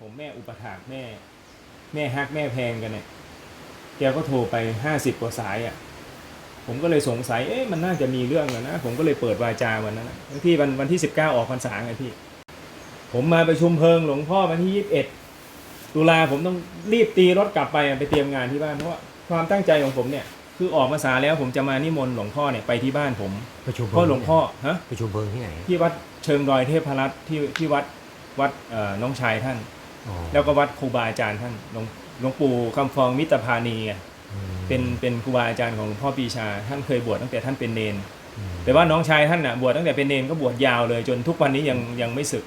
ผมแม่อุปถากแม่ แม่ฮักแม่แพงกันเนี่ยแกก็โทรไปห้าสิบกว่าสายอะ ผมก็เลยสงสัยเอ๊ะมันน่าจะมีเรื่องแล้วนะ ผมก็เลยเปิดวาจาวันนั้นนะที่วันวันที่สิบเก้าออกพรรษาไงพี่ ผมมาประชุมเพลิงหลวงพ่อวันที่ยี่สิบเอ็ดตุลาผมต้องรีบตีรถกลับไปอะไปเตรียมงานที่บ้านเพราะว่าความตั้งใจของผมเนี่ย คือออกพรรษาแล้วผมจะมานิมนต์หลวงพ่อเนี่ยไปที่บ้านผมประชุมเพราะหลวงพ่อฮะประชุมเพลิงที่ไหนที่วัดเชิงดอยเทพรัตน์ที่ที่วัดวัดเอ่อน้องชายท่านอ๋อ แล้วก็วัดครูบาอาจารย์ท่านหลวงหลวงปู่คำฟองมิตรพานีไงอืมเป็นเป็นครูบาอาจารย์ของหลวงพ่อปีชา ท่านเคยบวชตั้งแต่ท่านเป็นเนนอืมแต่ว่าน้องชายท่านน่ะบวชตั้งแต่เป็นเนนก็บวชยาวเลย จนทุกวันนี้ยังยังไม่สึก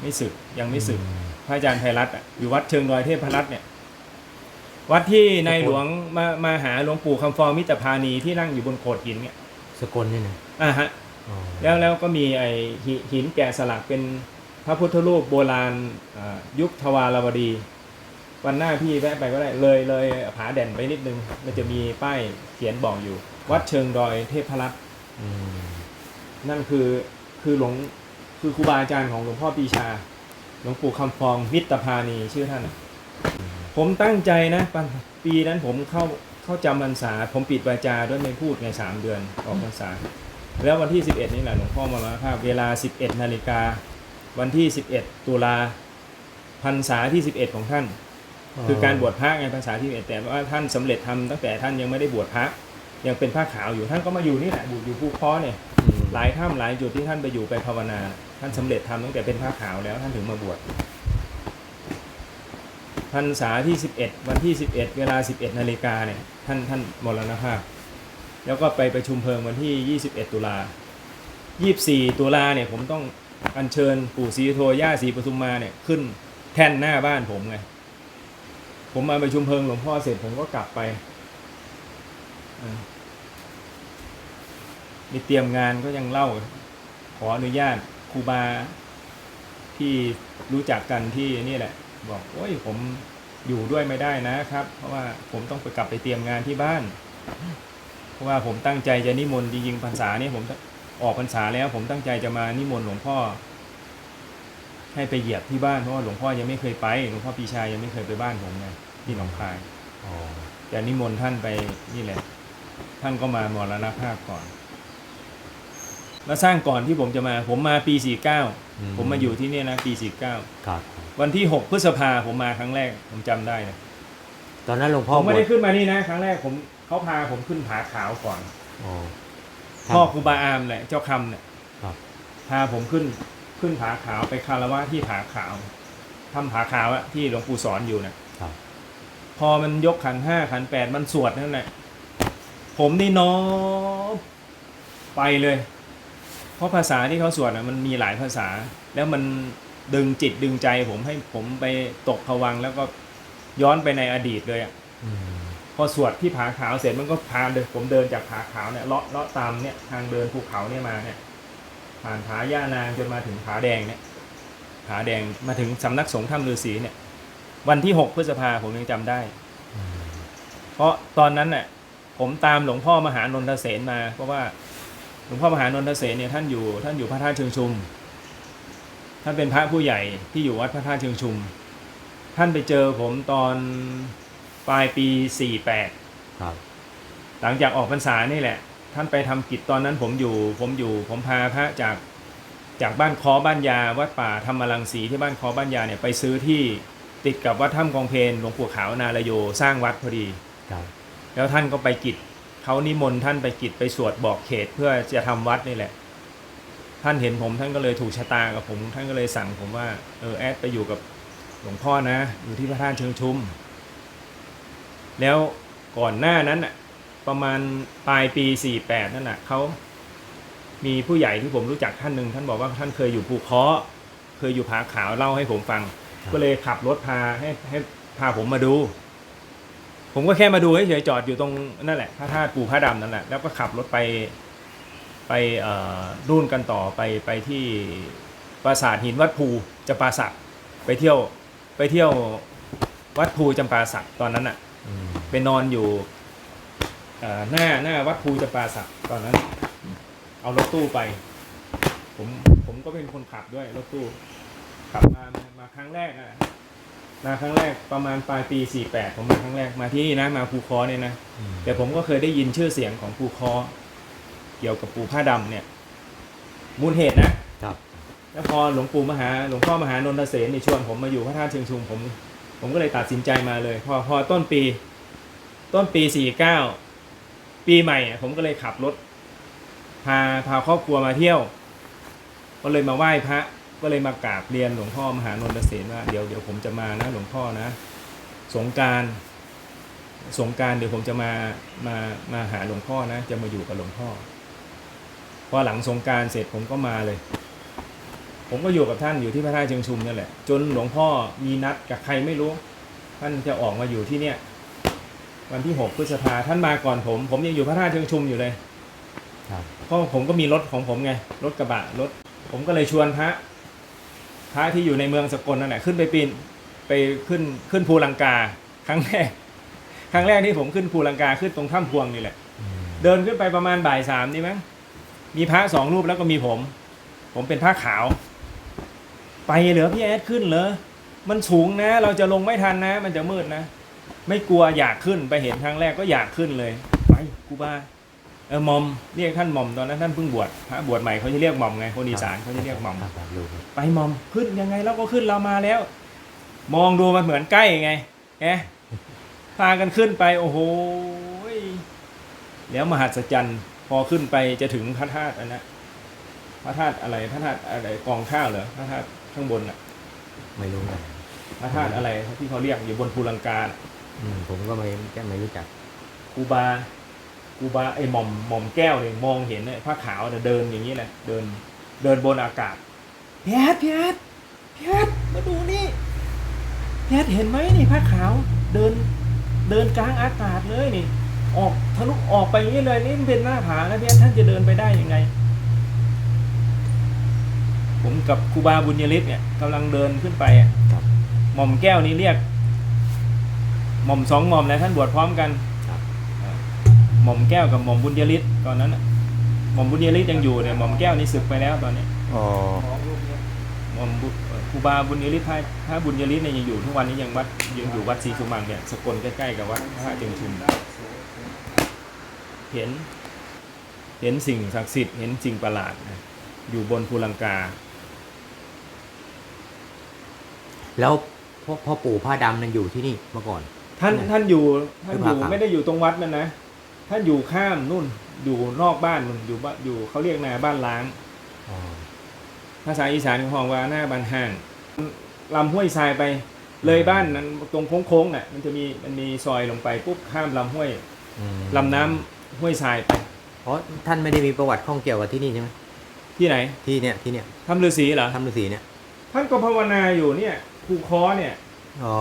ไม่สึกยังไม่สึก พระอาจารย์ไพรัตน์อะอยู่วัดเชิงดอยเทพรัตน์เนี่ย วัดที่ในหลวงมามาหาหลวงปู่คำฟองมิตรพานีที่นั่งอยู่บนโขดหินเนี่ยสกลนี่นะอ่าฮะอ๋อแล้วแล้วก็มีไอหิหินแกะสลักเป็นพ ระพุทธรูปโบราณอ่ายุคทวารวดี วันหน้าพี่แวะไปก็ได้เลยเลยผาแด่นไปนิดนึง มันจะมีป้ายเขียนบอกอยู่ วัดเชิงดอยเทพรัตน์อืมนั่นคือคือหลวงคือครูบาอาจารย์ของหลวงพ่อปีชา หลวงปู่คำฟองมิตรพานีชื่อท่านน่ะผมตั้งใจนะปปีนั้นผมเข้าเข้าจำพรรษา ผมปิดวาจาด้วยไม่พูดในสามเดือนออกพรรษา แล้ววันที่ 11 นี่แหละหลวงพ่อมามาภาพเวลา 11นาฬิกา วันที่ 11 ตุลาพรรษาที่ 11 ของท่าน คือการบวชพระไงพรรษาที่11แต่ว่าท่านสำเร็จทำตั้งแต่ท่านยังไม่ได้บวชพระยังเป็นผ้าขาวอยู่ท่านก็มาอยู่นี่แหละอยู่อยู่ภูคอเนี่ยอืมหลายถ้ำหลายจุดที่ท่านไปอยู่ไปภาวนา ท่านสำเร็จทำตั้งแต่เป็นผ้าขาวแล้วท่านถึงมาบวชพรรษาที่ 11 วันที่ 11 เวลา 11นาฬิกาเนี่ยท่านท่านมรณภาพ แล้วก็ไปประชุมเพลิงวันที่ 21 ตุลา24 ตุลาเนี่ยผมต้อง อัญเชิญปู่ศรีโทย่าศรีปทุมมาเนี่ยขึ้นแท่นหน้าบ้านผมไง ผมมาประชุมเพลิงหลวงพ่อเสร็จผมก็กลับไปมีเตรียมงานก็ยังเล่า ขออนุญาตครูบาที่รู้จักกันที่นี่แหละ บอกโอ้ยผมอยู่ด้วยไม่ได้นะครับ เพราะว่าผมต้องไปกลับไปเตรียมงานที่บ้าน เพราะว่าผมตั้งใจจะนิมนต์จริงๆพรรษาเนี่ยผม ออกพรรษาแล้วผมตั้งใจจะมานิมนต์หลวงพ่อ ให้ไปเหยียบที่บ้านเพราะว่าหลวงพ่อยังไม่เคยไปหลวงพ่อปีชายังไม่เคยไปบ้านผมไงที่หนองคายอ๋อจะนิมนต์ท่านไปนี่แหละ ท่านก็มามรณภาพก่อน แล้วสร้างก่อนที่ผมจะมา ผมมาปี49ผมมาอยู่ที่เนี่ยนะปี49ครับวันที่6พฤษภาผมมาครั้งแรก ผมจำได้เลยตอนนั้นหลวงพ่ผอมไม่ได้บวชขึ้นมานี่นะ ครั้งแรกผมเขาพาผมขึ้นผาขาวก่อน อ๋อพ่อครูบาอามแหละเจ้าคำเนี่ยครับ พาผมขึ้นขึ้นผาขาวไปคารวะที่ผาขาวทำผาขาวอะที่หลวงปู่สอนอยู่นะครับ พอมันยกขันห้าขันแปดมันสวดนั่นแหละผมนี่น้อมไปเลย เพราะภาษาที่เขาสวดอะมันมีหลายภาษา แล้วมันดึงจิตดึงใจ ผมให้ผมไปตกผวังค์แล้วก็ย้อนไปในอดีตเลยอะอืม พอสวดที่ผาขาวเสร็จมันก็พาเดินผมเดินจากผาขาวเนี่ยเลาะเลาะตามเนี่ยทางเดินภูเขาเนี่ยมาเนี่ยผ่านผาย่านางจนมาถึงผาแดงเนี่ยผาแดงมาถึงสำนักสงฆ์ถ้ำฤาษีเนี่ย วันที่หกพฤษภาผมยังจำได้ เพราะตอนนั้นน่ะผมตามหลวงพ่อมหานนทเสนมา เพราะว่าหลวงพ่อมหานนทเสนเนี่ยท่านอยู่ท่านอยู่พระธาตุเชิงชุม ท่านเป็นพระผู้ใหญ่ที่อยู่วัดพระธาตุเชิงชุม ท่านไปเจอผมตอน ปลายปี 48 ครับ หลังจากออกพรรษานี่แหละ ท่านไปทำกิจตอนนั้นผมอยู่ ผมอยู่ ผมพาพระจากจากบ้านคอบ้านยาวัดป่าธรรมรังสีที่บ้านคอบ้านยาเนี่ยไปซื้อที่ติดกับวัดถ้ำกองเพนหลวงปู่ขาวนาลโยสร้างวัดพอดีครับ แล้วท่านก็ไปกิจเขานิมนต์ท่านไปกิจไปสวดบอกเขตเพื่อจะทำวัดนี่แหละ ท่านเห็นผมท่านก็เลยถูกชะตากับผม ท่านก็เลยสั่งผมว่าเออแอดไปอยู่กับหลวงพ่อนะ อยู่ที่พระธาตุเชิงชุม แล้วก่อนหน้านั้นน่ะประมาณปลายปี 48 นั่นน่ะเขามีผู้ใหญ่ที่ผมรู้จักท่านหนึ่งท่านบอกว่าท่านเคยอยู่ภูเคาะห์เคยอยู่ผาขาวเล่าให้ผมฟังครับก็เลยขับรถพาให้ให้พาผมมาดู ผมก็แค่มาดูเฉยๆจอดอยู่ตรงนั่นแหละพระธาตุปู่พระดำนั่นแหละแล้วก็ขับรถไปไปเอ่อรุ่นกันต่อไปไปที่ปราสาทหินวัดภูจำปาสักไปเที่ยวไปเที่ยววัดภูจำปาสักตอนนั้นอะอืม ไปนอนอยู่เอ่อหน้าหน้าวัดภูจำปาสักตอนนั้น เอารถตู้ไป ผมผมก็เป็นคนขับด้วยรถตู้ ขับมามาครั้งแรกอะมาครั้งแรกประมาณปลายปี48ผมมาครั้งแรกมาที่นี่นะมาภูคอเนี่ยนะอืมแต่ผมก็เคยได้ยินชื่อเสียงของภูคอ เกี่ยวกับปู่ผ้าดำเนี่ย มูลเหตุนะครับแล้วพอหลวงปู่มหาหลวงพ่อมหานนทเสนนี่ชวนผมมาอยู่พระธาตุเชิงชุมผม ผมก็เลยตัดสินใจมาเลย พอพอต้นปี ต้นปี49ปีใหม่ผมก็เลยขับรถ พาพาครอบครัวมาเที่ยว ก็เลยมาไหว้พระ ก็เลยมากราบเรียนหลวงพ่อมหานนทเสนว่าเดี๋ยวเดี๋ยวผมจะมานะหลวงพ่อนะ สงการสงการเดี๋ยวผมจะมามามาหาหลวงพ่อนะ จะมาอยู่กับหลวงพ่อพอหลังสงการเสร็จผมก็มาเลย ผมก็อยู่กับท่านอยู่ที่พระธาตุเชิงชุมนั่นแหละ จนหลวงพ่อมีนัดกับใครไม่รู้ ท่านจะออกมาอยู่ที่เนี่ย วันที่หกพฤษภาท่านมาก่อนผม ผมยังอยู่พระธาตุเชิงชุมอยู่เลยครับเพราะผมก็มีรถของผมไงรถกระบะรถ ผมก็เลยชวนพระพระที่อยู่ในเมืองสกลนั่นแหละขึ้นไปปีนไปขึ้นขึ้นภูลังกา ครั้งแรก ครั้งแรกที่ผมขึ้นภูลังกาขึ้นตรงถ้ำพวงนี่แหละอืมเดินขึ้นไปประมาณบ่ายสามนี่มั้งมีพระสองรูปแล้วก็มีผม ผมเป็นผ้าขาว ไปเหรอพี่แอดขึ้นเหรอมันสูงนะ เราจะลงไม่ทันนะ มันจะมืดนะ ไม่กลัวอยากขึ้นไปเห็นครั้งแรกก็อยากขึ้นเลยไปกูบาเออมอมเรียกท่านหม่อมตอนนั้นท่านเพิ่งบวชพระบวชใหม่เขาจะเรียกหม่อมไงคนอีสานเขาจะเรียกหม่อมไปหมอมขึ้นยังไงเราก็ขึ้นเรามาแล้ว มองดูมันเหมือนใกล้ไงแงพากันขึ้นไปโอ้โหแล้วมหัศจรรย์พอขึ้นไปจะถึงพระธาตุอันนะพระธาตุอะไรพระธาตุอะไรกองข้าวเหรอพระธาตุ ข้างบนน่ะไม่รู้นะพระธาตุอะไรที่เขาเรียกอยู่บนภูลังกาน่ะอืมผมก็ไม่จะไม่รู้จักกูบากูบาไอ้หม่อมหม่อมแก้วเนี่ยมองเห็นเนี่ยผ้าขาวเนี่ยเดินอย่างนี้แหละเดินเดินบนอากาศพี่แอดพี่แอดพี่แอดมาดูนี่พี่แอดเห็นไหมนี่ผ้าขาวเดินเดินกลางอากาศเลยนี่ ออกทะลุออกไปอย่างนี้เลยนี่มันเป็นหน้าผานะพี่แอดท่านจะเดินไปได้ยังไง ผมกับครูบาบุญยฤทธิ์เนี่ยกำลังเดินขึ้นไปอะครับ หม่อมแก้วนี้เรียก หม่อมสองหม่อมนะท่านบวชพร้อมกันครับหม่อมแก้วกับหม่อมบุญยฤทธิ์ตอนนั้นน่ะหม่อมบุญยฤทธิ์ยังอยู่เนี่ยหม่อมแก้วนี่ศึกไปแล้วตอนนี้อ๋อหม่อมบุเอ่อครูบาบุญยฤทธิ์ถ้าถ้าบุญยฤทธิ์เนี่ยยังอยู่ทุกวันนี้ยังวัดยังอยู่วัดศรีสุมังเนี่ยสกลใกล้ๆกับวัดพระเจิงชุม เห็น เห็นสิ่งศักดิ์สิทธิ์เห็นสิ่งประหลาดนะอยู่บนภูลังกา แล้วพ่อพ่อปู่ผ้าดำนั่นอยู่ที่นี่เมื่อก่อน ท่านเนี่ยท่านอยู่ท่านอยู่หรือเปล่าครับไม่ได้อยู่ตรงวัดนั่นนะท่านอยู่ข้ามนู่นอยู่นอกบ้านนู่นอยู่บ้านอยู่เขาเรียกนาบ้านล้างอ๋อภาษาอีสานของห้องว่าหน้าบ้านห้างลำห้วยทรายไป เลยบ้านนั้นตรงโค้งๆน่ะ มันจะมีมันมีซอยลงไปปุ๊บข้ามลำห้วยอืมลำน้ำห้วยทรายไปเพราะท่านไม่ได้มีประวัติข้องเกี่ยวกับที่นี่ใช่ไหมที่ไหน ที่เนี่ยที่เนี่ยทำฤาษีเหรอทำฤาษีเนี่ย ท่านก็ภาวนาอยู่เนี่ย ภูคอเนี่ย อ๋อ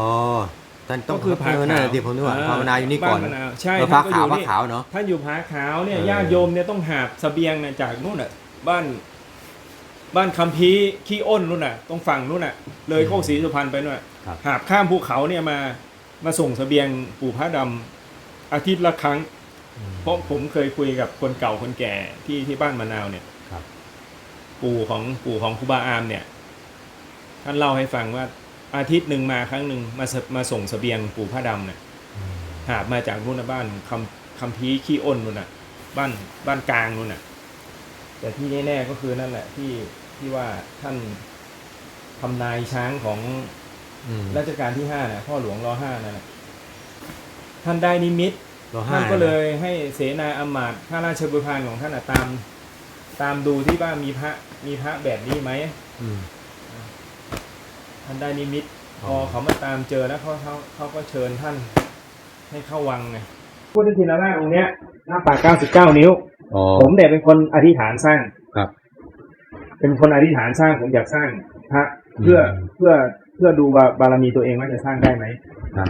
ท่านต้องก็คือผาเออนั่นขาวแหละที่ผมนึกว่าเออภาวนาอยู่นี่ก่อนบ้านมะนาวใช่เออท่าผ้านก็ขาวอยู่ผ้านี่ขาวเนาะ ท่านอยู่ผาขาวเนี่ยเออ ญาติโยมเนี่ยต้องหาบเสบียงเนี่ยจากนู่นน่ะ บ้าน บ้านคำพีร์ขี้อ้นนู่นน่ะตรงฝั่งนู่นน่ะ เลยโคกศรีสุพรรณไปนู่นน่ะครับ หาบข้ามภูเขาเนี่ยมา มาส่งเสบียงปู่พระดำอาทิตย์ละครั้งอืมเพราะผมเคยคุยกับคนเก่าคนแก่ที่ที่บ้านมะนาวเนี่ยครับ ปู่ของปู่ของครูบาอามเนี่ย ท่านเล่าให้ฟังว่า อาทิตย์หนึ่งมาครั้งหนึ่งมาสมาส่งเสบียงปู่พระดำเนี่ยอืมหาบมาจากนู่นนะบ้านคำคำพีร์ขี้อ้นนู่นน่ะ บ้านบ้านกลางนู่นน่ะ แต่ที่แน่ๆก็คือนั่นแหละที่ที่ว่าท่านทำนายช้างของอืมรัชกาลที่ห้าน่ะพ่อหลวงรอห้านั่นน่ะท่านได้นิมิตรอห้าท่านก็เลยให้เสนาอำมาตย์ข้าราชบริพารของท่านน่ะตาม ตามดูที่ว่ามีพระมีพระแบบนี้ไหมอืม ท่านได้นิมิตพอ๋ออเขามาตามเจอแล้วเขาเขาเขาก็เชิญท่านให้เข้าวังไงพุทธทินราชองค์เนี้ยหน้าปาก99นิ้ว อ๋อ ผมเนี่ยเป็นคนอธิษฐานสร้างครับ เป็นคนอธิษฐานสร้างผมอยากสร้างพระเพื่ออืม เพื่อเพื่อดูว่าบารมีตัวเองว่าจะสร้างได้ไหม ครับ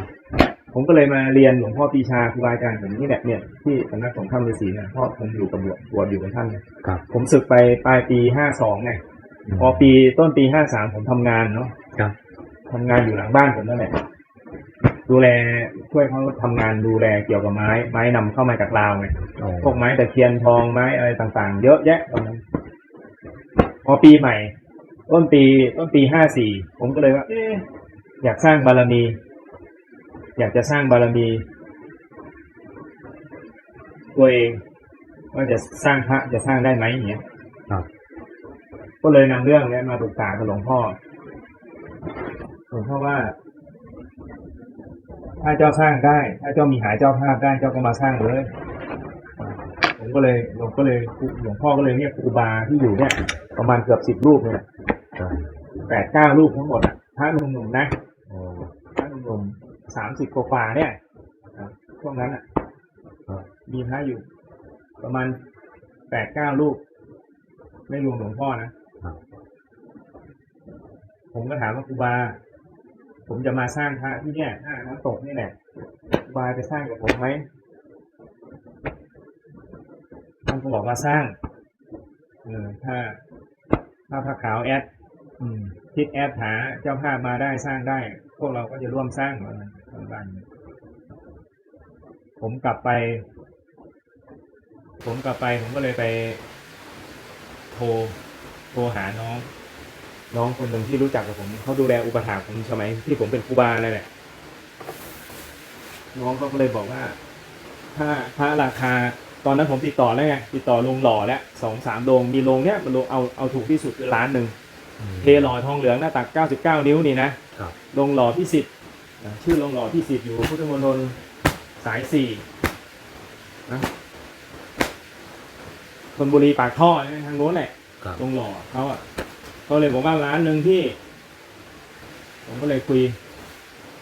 ผมก็เลยมาเรียนหลวงพ่อปีชาครูบาอาจารย์ผมนี่แหละเนี่ยที่สำนักสงฆ์ถ้ำฤาษีเนี่ยเพราะผมอยู่กับบวชบวชอยู่กับท่านเนี่ยครับผมศึกไปปลายปีห้าสองไง พอปีต้นปีห้าสามผมทำงานเนาะ ครับทำงานอยู่หลังบ้านผมนั่นแหละดูแลช่วยเขาทำงานดูแลเกี่ยวกับไม้ ไม้นำเข้ามาจากลาวไงอ๋อพวกไม้ตะเคียนทองไม้อะไรต่างๆ เยอะแยะตอนนั้นพอปีใหม่ ต้นปีต้นปีห้าสี่ผมก็เลยว่าเอ๊ะอยากสร้างบารมี อยากจะสร้างบารมีตัวเองว่าจะสร้างพระจะสร้างได้ไหมอย่างเงี้ยครับก็เลยนำเรื่องเนี้ยมาปรึกษากับหลวงพ่อห ลวงพ่อว่า ถ้าเจ้าสร้างได้ ถ้าเจ้ามีหาเจ้าภาพได้เจ้าก็มาสร้างเลยผมก็เลยหลวงก็เลยหลวงพ่อก็เลยเรียกครูบาที่อยู่เนี่ย ประมาณเกือบสิบรูปเนี่ยแปดเก้ารูปทั้งหมดอะพระหนุ่มๆนะพระหนุ่มๆสามสิบกว่าเนี่ยช่วงนั้นอะมีพระอยู่ ประมาณแปดเก้ารูป ไม่รวมหลวงพ่อนะผมก็ถามว่าครูบา ผมจะมาสร้างพระที่เนี่ยหน้าน้ำตกนี่แหละบายจะสร้างกับผมไหมท่านก็บอกว่าสร้าง เออถ้า ถ้าพระขาวแอดคิดแอดหาเจ้าภาพมาได้สร้างได้ พวกเราก็จะร่วมสร้างเหมือนกันผมกลับไป ผมกลับไป ผมก็เลยไป โทร โทรหาน้อง น้องคนหนึ่งที่รู้จักกับผมเขาดูแลอุปถากผมสมัยที่ผมเป็นครูบาเลยแหละน้องเขาก็เลยบอกว่า ถ้าพระราคาตอนนั้นผมติดต่อแล้วไงติดต่อลงหล่อแล้วสองสามโรงมีโรงเนี้ยมันลงเอาเอาถูกที่สุดคือล้านหนึ่งอืมเทหล่อทองเหลืองหน้าตัก99นิ้วนี่นะครับลงหล่อที่สิบชื่อลงหล่อที่สิบอยู่พุทธมณฑลสายสี่นะธนบุรีปากท่อนะทางโน้นแหละครับลงหล่อเขาอะ เขาเลยบอกว่าร้านหนึ่งที่ ผมก็เลยคุย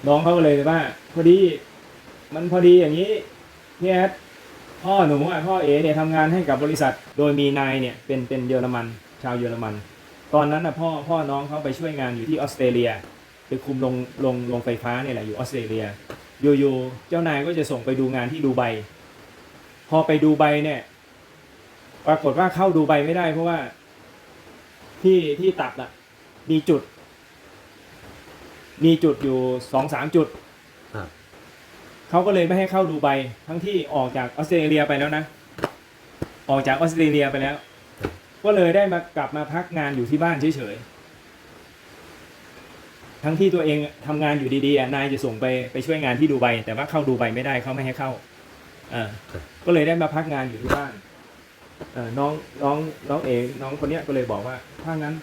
น้องเขาก็เลยว่า พอดี มันพอดีอย่างนี้พี่แอดพ่อหนูอะพ่อเอเนี่ยทำงานให้กับบริษัท โดยมีนายเนี่ยเป็นเป็นเยอรมัน ชาวเยอรมัน ตอนนั้นนะพ่อพ่อน้องเขาไปช่วยงานอยู่ที่ออสเตรเลียไปคุมลงลงลงไฟฟ้าเนี่ยแหละอยู่ออสเตรเลียอยู่ๆเจ้านายก็จะส่งไปดูงานที่ดูไบพอไปดูไบเนี่ย ปรากฏว่าเข้าดูไบไม่ได้เพราะว่า ที่ที่ตัดอะมีจุด มีจุดอยู่สองสามจุดครับ เขาก็เลยไม่ให้เข้าดูไบทั้งที่ออกจากออสเตรเลียไปแล้วนะ ออกจากออสเตรเลียไปแล้ว ก็เลยได้มากลับมาพักงานอยู่ที่บ้านเฉยๆทั้งที่ตัวเองทำงานอยู่ดีๆอะนายจะส่งไปไปช่วยงานที่ดูไบแต่ว่าเข้าดูไบไม่ได้เขาไม่ให้เข้าอ่าครับ ก็เลยได้มาพักงานอยู่ที่บ้านเออ น้องน้องน้องเอน้องคนเนี้ยก็เลยบอกว่าถ้างั้น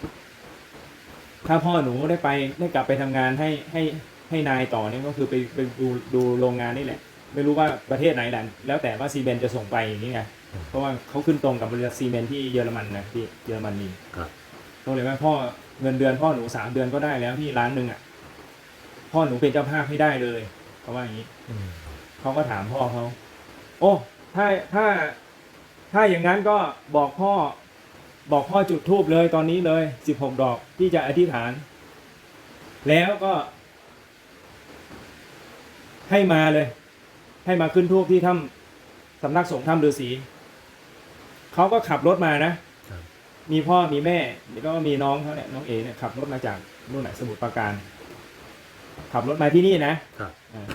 ถ้าพ่อหนูได้ไปได้กลับไปทำงานให้ให้ให้นายต่อเนี่ยก็คือไปไปดูดูโรงงานนี่แหละ ไม่รู้ว่าประเทศไหนแหละแล้วแต่ว่าซีเมนจะส่งไปอย่างนี้ไงเพราะว่าเขาขึ้นตรงกับบริษัทซีเมนต์ที่เยอรมันนะที่เยอรมนีครับก็เลยว่าพ่อเงินเดือนพ่อหนูสามเดือนก็ได้แล้วที่ร้านหนึ่งอะพ่อหนูเป็นเจ้าภาพให้ได้เลยเขาว่าอย่างนี้อืมเขาก็ถามพ่อเขาโอ้ถ้าถ้า ถ้าอย่างนั้นก็บอกพ่อบอกพ่อจุดทูบเลยตอนนี้เลยสิบหกดอกที่จะอธิษฐาน แล้วก็ให้มาเลย ให้มาขึ้นทูบที่ถ้ำสำนักสงฆ์ถ้ำฤาษีเขาก็ขับรถมานะครับมีพ่อมีแม่แล้วก็มีน้องเขาเนี่ยน้องเอเนี่ยขับรถมาจากนู่นไหนะสมุทรปราการ ขับรถมาที่นี่นะครับอ่า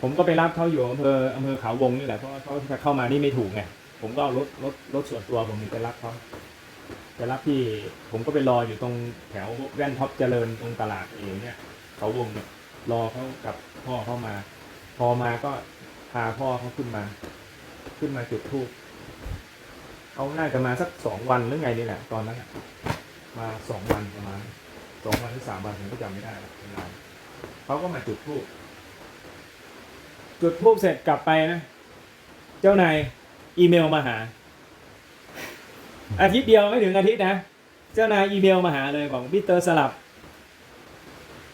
ผมก็ไปรับเขาอยู่อำเภออำเภอเขาวงนี่แหละเพราะว่าเขาจะเข้ามานี่ไม่ถูกไง ผมก็เอารถรถรถส่วนตัวผมไปรับเขาไปรับที่ผมก็ไปรออยู่ตรงแถวแว่นท็อปเจริญตรงตลาดเองเนี่ย เขาวงเนี่ยรอเขากับพ่อเข้ามา พอมาก็พาพ่อเขาขึ้นมา ขึ้นมาจุดธูปเขาน่าจะมาสักสองวันหรือไงนี่แหละตอนนั้นน่ะมาสองวันประมาณสองวันหรือสามวันผมก็จำไม่ได้ละเวลาเขาก็มาจุดธูปจุดธูปเสร็จกลับไปนะ เจ้านาย อีเมลมาหา อาทิตย์เดียวไม่ถึงอาทิตย์นะ เจ้านายอีเมลมาหาเลยบอกมิสเตอร์สลับ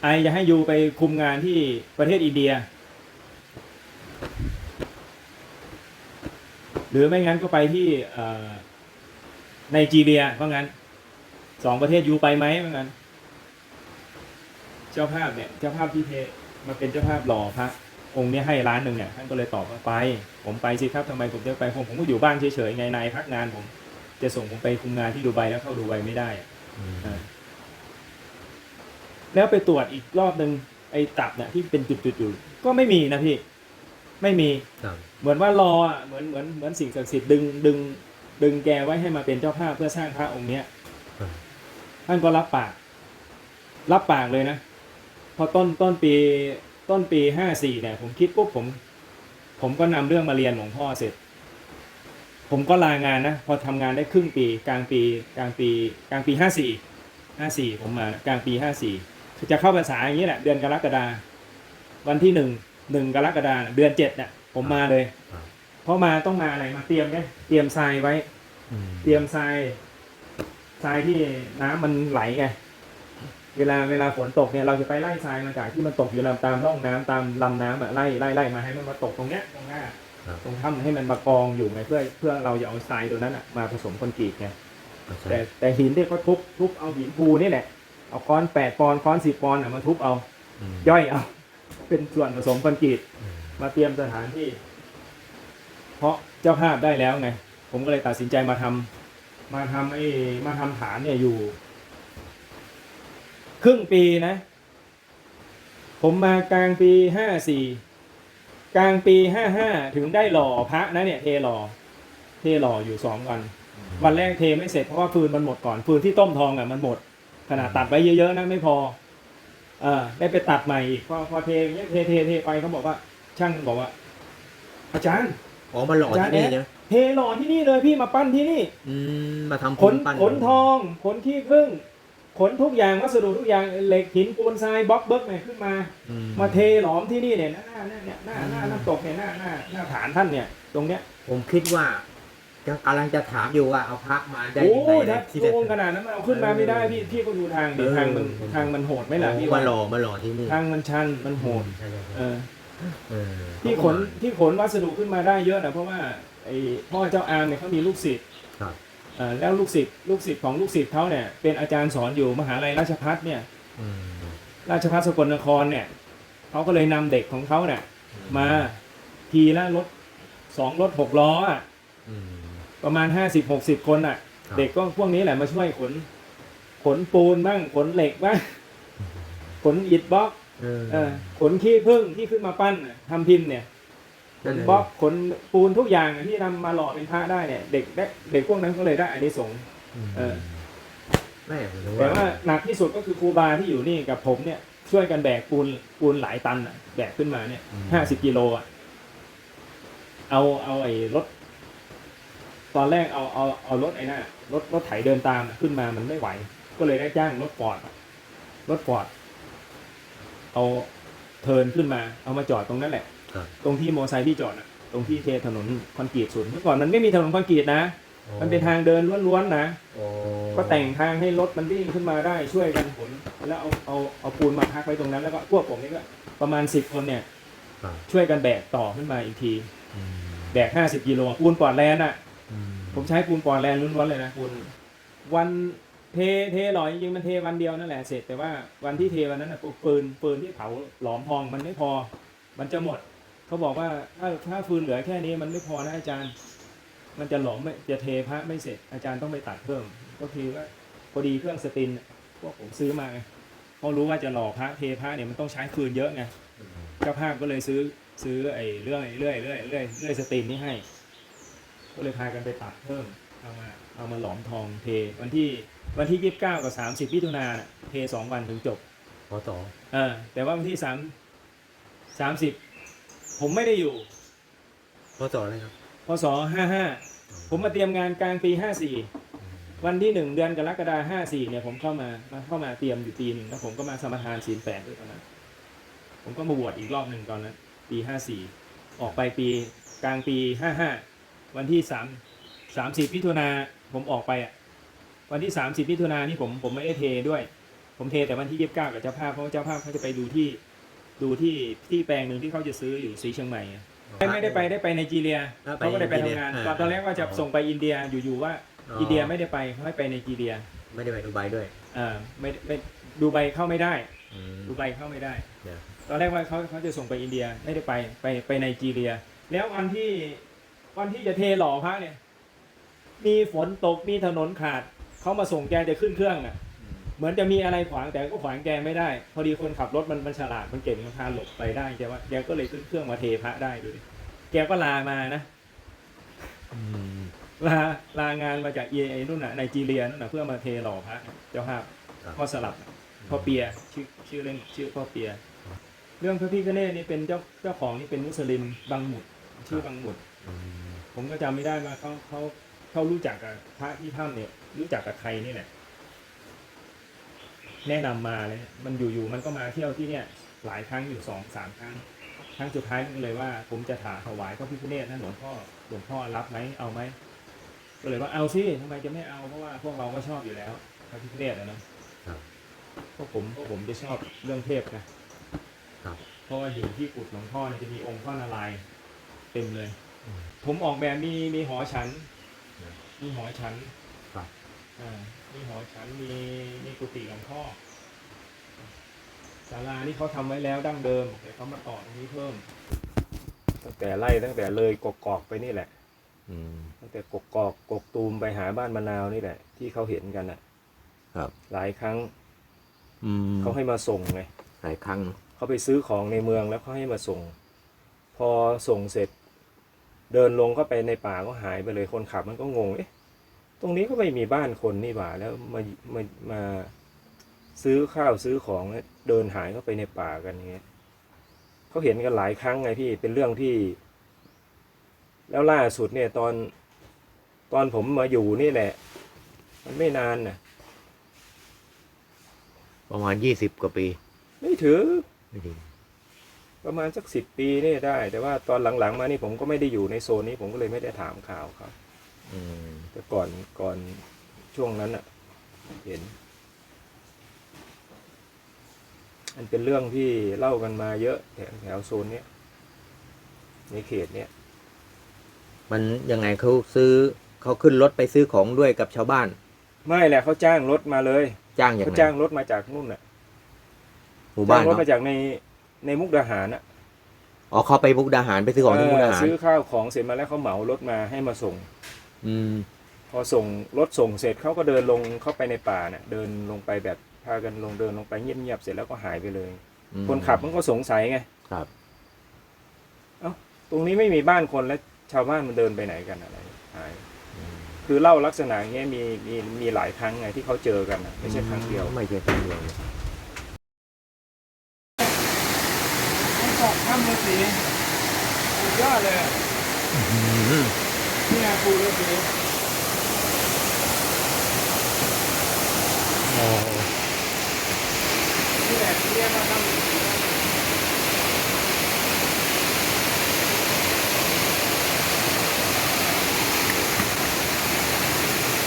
ไอจะให้ยูไปคุมงานที่ประเทศอินเดีย หรือไม่งั้นก็ไปที่เอ่อไนจีเรียว่างั้นสองประเทศยูไปไหมว่างั้น เจ้าภาพเนี่ย เจ้าภาพที่เทมาเป็นเจ้าภาพหล่อพระ องค์เนี้ยให้ร้านหนึ่งเนี่ยท่านก็เลยตอบว่าไป ผมไปสิครับทำไมผมจะไปผมผมก็อยู่บ้านเฉยๆไงนายพักงานผม จะส่งผมไปคุมงานที่ดูไบแล้วเข้าดูไบไม่ได้อะอืมอ่าแล้วไปตรวจอีกรอบหนึ่งไอ้ตับเนี่ยที่เป็นจุดๆอยู่ ก็ไม่มีนะพี่ ไม่มีครับเหมือนว่ารออะเหมือนเหมือนเหมือนสิ่งศักดิ์สิทธิ์ดึงดึง ดึงแกไว้ให้มาเป็นเจ้าภาพเพื่อสร้างพระองค์เนี้ยครับท่านก็รับปาก รับปากเลยนะ พอต้นต้นปี ต้นปีห้าสี่เนี่ย ผมคิดปุ๊บผม ผมก็นำเรื่องมาเรียนหลวงพ่อเสร็จ ผมก็ลางานนะ พอทำงานได้ครึ่งปี กลางปี กลางปี กลางปีห้าสี่ห้าสี่ผมมากลางปีห้าสี่คือจะเข้าภาษาอย่างนี้แหละเดือนกรกฎาวันที่หนึ่งหนึ่งกรกฎาเดือนเจ็ดเนี่ยผมมาเลยครับเพราะมาต้องมาอะไรมาเตรียมไงเตรียมทรายไว้ เตรียมทรายทรายที่น้ำมันไหลไง เวลาเวลาฝนตกเนี่ยเราจะไปไล่ทรายมาจากที่มันตกอยู่ตามตามร่องน้ำตามลำน้ำอะไล่ไล่ไล่มาให้มันมาตกตรงเนี้ยตรงหน้าครับตรงถ้ำให้มันมากองอยู่ไงเพื่อเพื่อเราจะเอาทรายตัวนั้นอะมาผสมคอนกรีตไงแต่แต่หินที่เขาทุบทุบเอาหินปูนี่แหละเอาค้อนแปดปอนด์ค้อนสิบปอนด์อะมาทุบเอา ย่อยเอา เป็นส่วนผสมคอนกรีตมาเตรียมสถานที่ เพราะเจ้าภาพได้แล้วไง ผมก็เลยตัดสินใจมาทำมาทำไอ้มาทำฐานเนี่ยอยู่ ครึ่งปีนะ ผมมากลางปีห้าสี่กลางปีห้าห้าถึงได้หล่อพระนะเนี่ยเทหล่อเทหล่ออยู่สองวัน วันแรกเทไม่เสร็จเพราะว่าฟืนมันหมดก่อนฟืนที่ต้มทองอะมันหมดขนาดตัดไว้เยอะๆนะไม่พอเออได้ไปตัดใหม่อีกพอพอเทอย่างเงี้ยเทเทเทไปเขาบอกว่า ช่างบอกว่า อาจารย์อ๋อมาหล่อที่นี่ใช่ไหมเทหล่อที่นี่เลยพี่มาปั้นที่นี่ อืมมาทำขนปั้นขนทองขนขี้ผึ้ง ขนทุกอย่างวัสดุทุกอย่างเหล็กหินปูนทรายบล็อกเบิร์กเนี่ยขึ้นมาอืมาเทหลอมที่นี่เนี่ยหน้าหน้าเนี่ยหน้าหน้าน้ำตกเนี่ยหน้าหน้าหน้าฐานท่านเนี่ย ตรงเนี้ยผมคิดว่าจะกำลังจะถามอยู่ว่าเอาพระมาได้โอ้ยังไงยนะนะที่โกงขนาดนั้นมันเอาขึ้นมาไม่ได้พี่พี่ก็ดูทางดิทางมันทางมันโหดไหมล่ะพี่มาว่าหล่อมาหล่อที่นี่ทางมันชันมันโหดใช่ใช่เออเออที่ขนที่ขนวัสดุขึ้นมาได้เยอะนะเพราะว่าไอ้พ่อเจ้าอามเนี่ยเขามีลูกศิษย์ครับเอ่อ แล้วลูกศิษย์ลูกศิษย์ของลูกศิษย์เขาเนี่ยเป็นอาจารย์สอนอยู่มหาลัยราชภัฏเนี่ยอืมราชภัฏสกลนครเนี่ยเขาก็เลยนำเด็กของเขาเนี่ยมาทีละรถสองรถหกล้ออะอืมประมาณห้าสิบหกสิบคนอะครับเด็กก็พวกนี้แหละมาช่วยขน ขนปูนบ้างขนเหล็กบ้างขนอิฐบล็อกเออเออขนขี้ผึ้งที่ขึ้นมาปั้นน่ะทำพิมพ์เนี่ยขนั่นนเลย บล็อกขนปูนทุกอย่างที่นำมาหล่อเป็นพระได้เนี่ย เด็กได้เด็กพวกนั้นก็เลยได้อานิสงส์เออแม่ผมรู้แต่ว่าว่าหนักที่สุดก็คือครูบาที่อยู่นี่กับผมเนี่ยช่วยกันแบกปูนปูนหลายตันอะ แบกขึ้นมาเนี่ยห้าสิบกิโลอะเอาเอาไอ้รถ ตอนแรกเอาเอาเอารถไอ้น่ะรถรถไถเดินตามขึ้นมามันไม่ไหว ก็เลยได้จ้างรถฟอร์ดอะรถฟอร์ดเอาเทิร์นขึ้นมา เอามาจอดตรงนั้นแหละครับ ตรงที่โมอไซค์พี่จอดอะตรงที่เทถนนคอนกรีตสุดเมื่อก่อนมันไม่มีถนนคอนกรีตนะ มันเป็นทางเดินล้วนๆนะโอ้ก็แต่งทางให้รถมันวิ่งขึ้นมาได้ช่วยกันขนแล้วเอาเอาเอาปูนมาพักไว้ตรงนั้นแล้วก็พวกผมนี่ก็ประมาณสิบคนเนี่ยครับช่วยกันแบกต่อขึ้นมาอีกทีอืมแบกห้าสิบกิโลปูนปอดแลนด์อะอืมผมใช้ปูนปอดแลนด์ล้วนๆเลยนะปูนวันเทเทหล่อจริงๆมันเทวันเดียวนั่นแหละเสร็จแต่ว่าวันที่เทวันนั้นนะปืนปืนที่เผาหลอมทองมันไม่พอ มันจะหมด เขาบอกว่าถ้าถ้าฟืนเหลือแค่นี้มันไม่พอนะอาจารย์ มันจะหลอมไม่จะเทพระไม่เสร็จอาจารย์ต้องไปตัดเพิ่ม ก็คือว่าพอดีเครื่องสตินน่ะพวกผมซื้อมาไงเพราะรู้ว่าจะหล่อพระเทพระเนี่ยมันต้องใช้ฟืนเยอะไงเจ้าภาพก็เลยซื้อซื้อไอ้เรื่อยเรื่อยเรื่อยเรื่อยเรื่อยสตินนี่ให้ ก็เลยพากันไปตัดเพิ่มเอามาเอามาหลอมทองเทวันที่วันที่ยี่สิบเก้ากับสามสิบมิถุนาน่ะเทสองวันถึงจบพอต่อเออแต่ว่าวันที่สามสามสิบ ผมไม่ได้อยู่พอต่อเลยครับ พศห้าห้าผมมาเตรียมงานกลางปีห้าสี่วันที่หนึ่งเดือนกรกฎาห้าสี่เนี่ยผมเข้ามามาเข้ามาเตรียมอยู่ปีหนึ่งแล้วผมก็มาสมทานศีลแปดด้วยตอนนั้นผมก็มาบวชอีกรอบหนึ่งตอนนั้นปีห้าสี่ออกไปปีกลางปีห้าห้าวันที่สามสามสิบมิถุนาผมออกไปอะ วันที่สามสิบมิถุนานี่ผมผมไม่ได้เทด้วย ผมเทแต่วันที่ยี่สิบเก้ากับเจ้าภาพเพราะว่าเจ้าภาพเขาจะไปดูที่ ดูที่ที่แปลงหนึ่งที่เขาจะซื้ออยู่สีเชียงใหม่อะไม่ไม่ได้ไปได้ไปไนจีเรียอ่าไปเขาก็ได้ไปทำงานไนจีเรียตอนตอนแรกว่าจะอ๋อส่งไปอินเดียอยู่ๆว่าอินเดียไม่ได้ไปเขาให้ไปไนจีเรีย ไม่ได้ไปดูไบด้วยอ่าไม่ไม่ดูไบเข้าไม่ได้อืมดูไบเข้าไม่ได้เนี่ยตอนแรกว่าเขาเขาจะส่งไปอินเดียไม่ได้ไปไปไปไนจีเรีย แล้ววันที่วันที่จะเทหล่อพระเนี่ย มีฝนตกมีถนนขาดเขามาส่งแกจะขึ้นเครื่องอะ เหมือนจะมีอะไรขวางแต่ก็ขวางแกไม่ได้ พอดีคนขับรถมันมันฉลาดมันเก่งมันพาหลบไปได้แกว่าแกก็เลยขึ้นเครื่องมาเทพระได้ดูดิแกก็ลามานะอืมลาลางานมาจากเอไอนู่นน่ะไนจีเรียนู่นน่ะเพื่อมาเทหล่อพระเจ้าภาพครับพ่อสลับพ่อเปียชื่อชื่อเล่นชื่อพ่อเปีย เรื่องพระพิฆเนศนี่เป็นเจ้าเจ้าของนี่เป็นมุสลิมบางหมุดชื่อบางหมุดอืมผมก็จำไม่ได้ว่าเขาเขาเขารู้จักกับพระที่ถ้ำเนี่ย รู้จักกับใครนี่แหละ แนะนำมาเลย มันอยู่ๆมันก็มาเที่ยวที่เนี่ยหลายครั้งอยู่สองสามครั้งครั้งสุดท้ายก็เลยว่า ผมจะถาถวายพระพิฆเนศนะหลวงพ่อหลวงพ่อรับไหมเอาไหมก็เลยว่าเอาสิทำไมจะไม่เอาเพราะว่าพวกเราก็ชอบอยู่แล้วพระพิฆเนศอะเนาะครับพวกผมพวกผมจะชอบเรื่องเทพนะครับเพราะว่าหินที่กุดหลวงพ่อเนี่ยจะมีองค์พ่อนารายณ์เต็มเลยอืมผมออกแบบมีมีหอฉันอืมมีหอฉันครับอ่า มีหอฉันมีมีกุฏิหลวงพ่อศาลานี่เขาทำไว้แล้วดั้งเดิมแต่เขามาต่อตรงนี้เพิ่ม ตั้งแต่ไล่ตั้งแต่เลยกกอกไปนี่แหละ อืมตั้งแต่กกอกกกตูมไปหาบ้านมะนาวนี่แหละ ที่เขาเห็นกันน่ะ ครับ หลายครั้ง อืมเขาให้มาส่งไงหลายครั้งเขาไปซื้อของในเมืองแล้วเขาให้มาส่ง พอส่งเสร็จ เดินลงก็ไปในป่าก็หายไปเลยคนขับมันก็งงเอ๊ะ ตรงนี้ก็ไม่มีบ้านคนนี่หว่าแล้วมามามาซื้อข้าวซื้อของแล้วเดินหายเข้าไปในป่ากันอย่างเงี้ยเขาเห็นกันหลายครั้งไงพี่เป็นเรื่องที่ แล้วล่าสุดเนี่ยตอนตอนผมมาอยู่นี่แหละ มันไม่นานน่ะประมาณยี่สิบกว่าปี ไม่ถือไม่ดีประมาณสักสิบปีนี่ได้ แต่ว่าตอนหลังๆ มานี่ผมก็ไม่ได้อยู่ในโซนนี้ผมก็เลยไม่ได้ถามข่าวครับอืม แต่ก่อนก่อนช่วงนั้นอะเห็น อันเป็นเรื่องที่เล่ากันมาเยอะแถวแถวโซนเนี้ยในเขตเนี้ยมันยังไงเขาซื้อเขาขึ้นรถไปซื้อของด้วยกับชาวบ้าน ไม่แหละเขาจ้างรถมาเลย จ้างอย่างเขาไรจ้างรถมาจากนู่นน่ะหมู่จ้าบ้างนรถเนาะมาจากในในมุกดาหารน่ะอ๋อเขาไปมุกดาหารไปซื้อของที่มุกดาหารเซื้อข้าวของเสร็จมาแล้วเขาเหมารถมาให้มาส่ง อืม พอส่งรถส่งเสร็จเขาก็เดินลงเข้าไปในป่าเนี่ยเดินลงไปแบบพากันลงเดินลงไปเงียบๆเสร็จแล้วก็หายไปเลย อืมคนขับมันก็สงสัยไง ครับ ตรงนี้ไม่มีบ้านคนแล้วชาวบ้านมันเดินไปไหนกันอะไรหายอืมคือเล่าลักษณะอย่างเงี้ยมีมีมีหลายครั้งไงที่เขาเจอกันนะไม่ใช่ครั้งเดียว ไม่ใช่ครั้งเดียวเกาะถ้ำฤาษีสุดยอดเลย อืมนี่นะปูฤาษี โอ้ นี่แหละที่เรียกว่าถ้ำฤาษี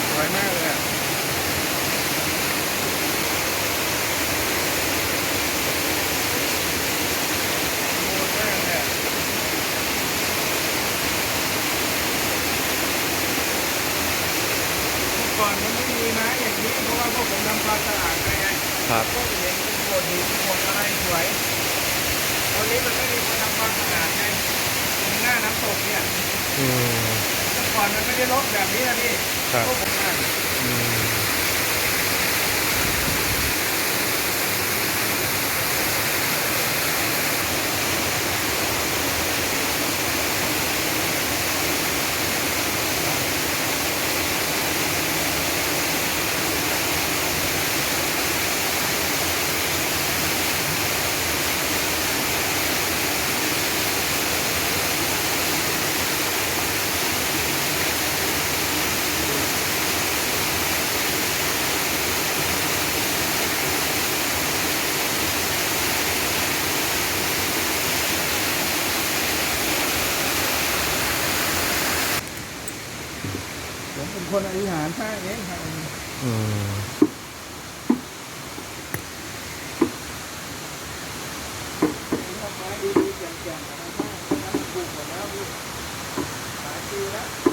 สวยมากเลยอะโหดมากเลยอะเมื่อก่อนมันไม่มีไม้อย่างนี้เพราะว่าพวกผมทำความสะอาดไปไง ครับ ก็เห็นเป็นโขดหินโขดอะไรสวยวันนี้มันไม่มีคนทำความสะอาดไงตรงหน้าน้ำตกเนี่ย อืม เมื่อก่อนมันไม่ได้รกแบบนี้นะพี่ ครับ พวกผมอะ อืม ผมเป็นคน